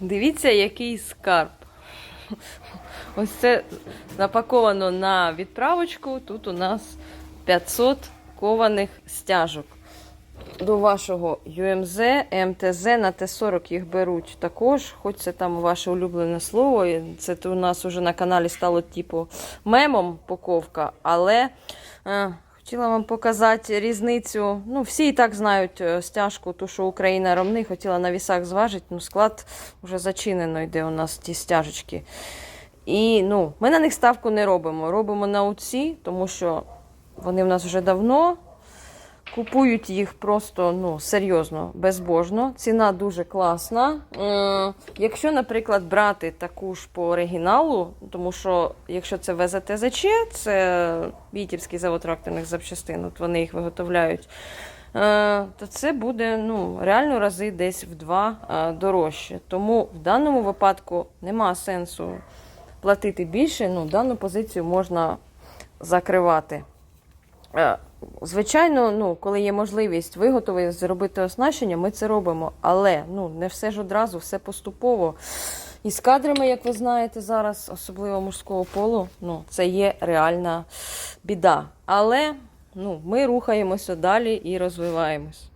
Дивіться, який скарб. Ось це запаковано на відправочку. Тут у нас 500 кованих стяжок. До вашого UMZ, МТЗ на Т-40 їх беруть також, хоч це там ваше улюблене слово. Це у нас уже на каналі стало типу мемом паковка, але е, хотіла вам показати різницю. Ну, всі і так знають е, стяжку, ту, що Україна ромний, хотіла на вісах зважити, ну склад вже зачинено йде у нас ті стяжечки. І ну, ми на них ставку не робимо. Робимо на оці, тому що вони в нас вже давно. Купують їх просто ну, серйозно, безбожно. Ціна дуже класна. Е, якщо, наприклад, брати таку ж по оригіналу, тому що якщо це ВЗТЗЧ, це Вітівський завод тракторних запчастин, от вони їх виготовляють, е, то це буде ну, реально рази десь в два е, дорожче. Тому в даному випадку нема сенсу платити більше. Ну, дану позицію можна закривати. Звичайно, ну, коли є можливість виготовити, зробити оснащення, ми це робимо. Але ну, не все ж одразу, все поступово. І з кадрами, як ви знаєте, зараз, особливо мужського полу, ну, це є реальна біда. Але ну, ми рухаємося далі і розвиваємось.